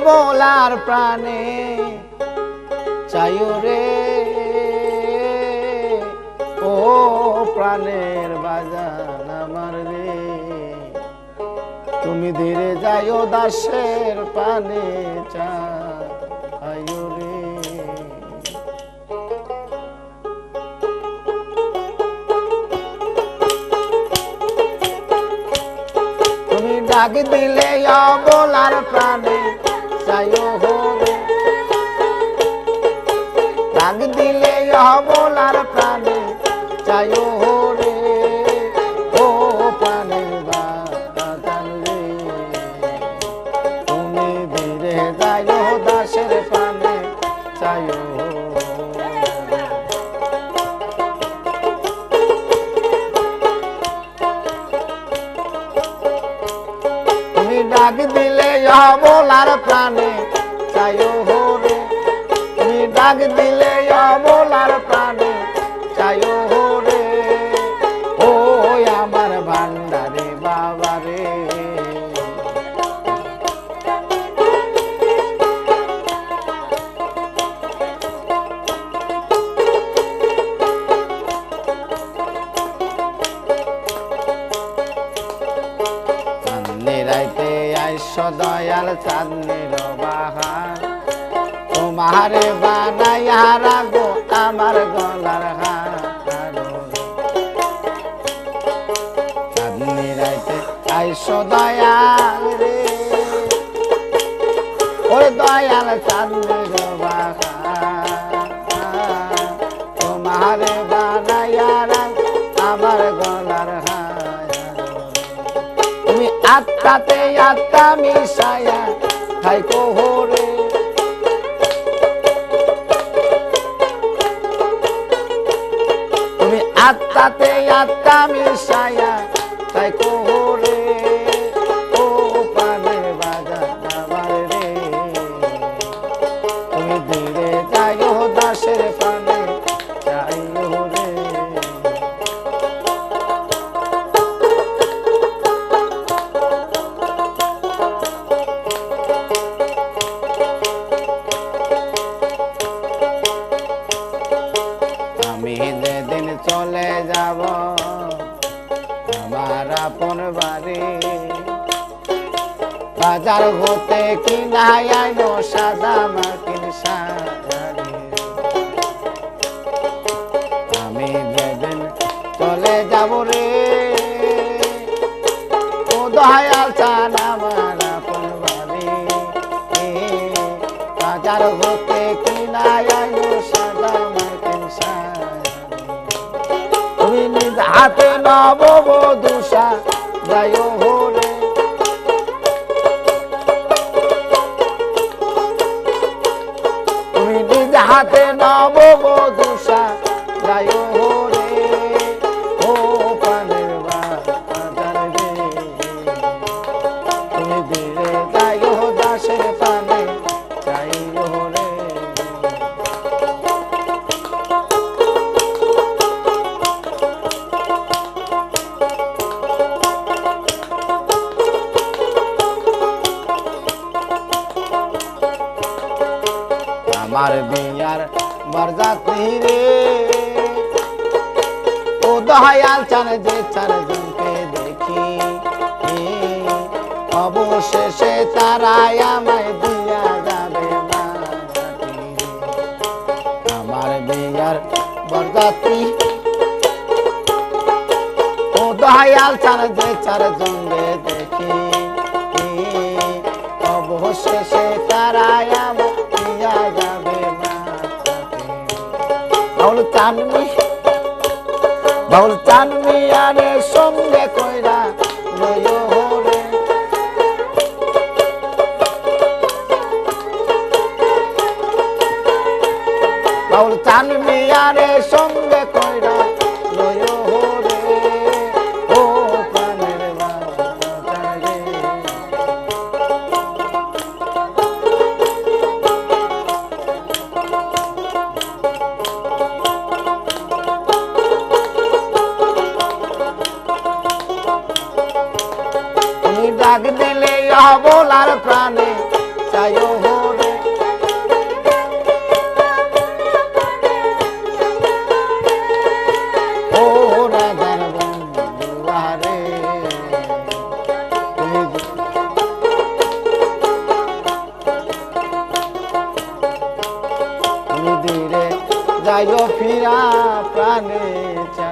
অবলার প্রাণে, চাইও রে। ও প্রাণের বাজান আমার রে, তুমি ধীরে যাইও দাসের পানে চাইও রে। তুমি ডাক দিলে অবলার প্রাণে চাইও হবে ডাক দিলে অবলার প্রাণে চাইও রে ও প্রাণে বাজান তুমি ধীরে যাইও দাসের প্রাণে চাইও ডাক দিলে অবলার প্রাণে চাইও রে তুমি ডাক দিলে অবলার প্রাণে চাইও রে ও আমার ভান্ডারে বাবা রে। চাঁদনি রাইতে আইস দয়াল চাঁদনির বাহার। তোমারে বানাইয়া রাগো আমার গলার হার। চাঁদনি রাইতে রে। ওরে দয়াল চাঁদনির বাহার। তোমারে আমার গলার হার। তুমি আত্মাতে আত্মা মিশায়া খাই কোহরে তুমি আত্মাতে আত্মা মিশায়া বাজার হতে কিনা আইনো সাদা শাড়ি আমি যেদিন চলে যাব রে, ও দয়াল চান আমার আপন বাজার হতে কিনা সাদা হাতে নব বধুষা যাই হরে হাতে নব বধুষা আমার বিয়ার বরযাত্রী রে। ও দয়াল চান যে চারজনকে দেখি। অবশেষে তারাই আমায় দিয়া যাবে। আমার বিয়ার বরযাত্রী। ও দয়াল চান যে চারজনকে দেখি। অবশেষে তারাই আমায় বাউল চাননি বাউল চাননি আরে সঙ্গে কইরা লয় হরে। বাউল চাননি আরে সঙ্গে কইরা ডাক দিলে অবলার প্রাণে চাইও হরে। ও রাধার বন্ধুয়ারে। ধীরে যাইও ফিরা প্রাণে চা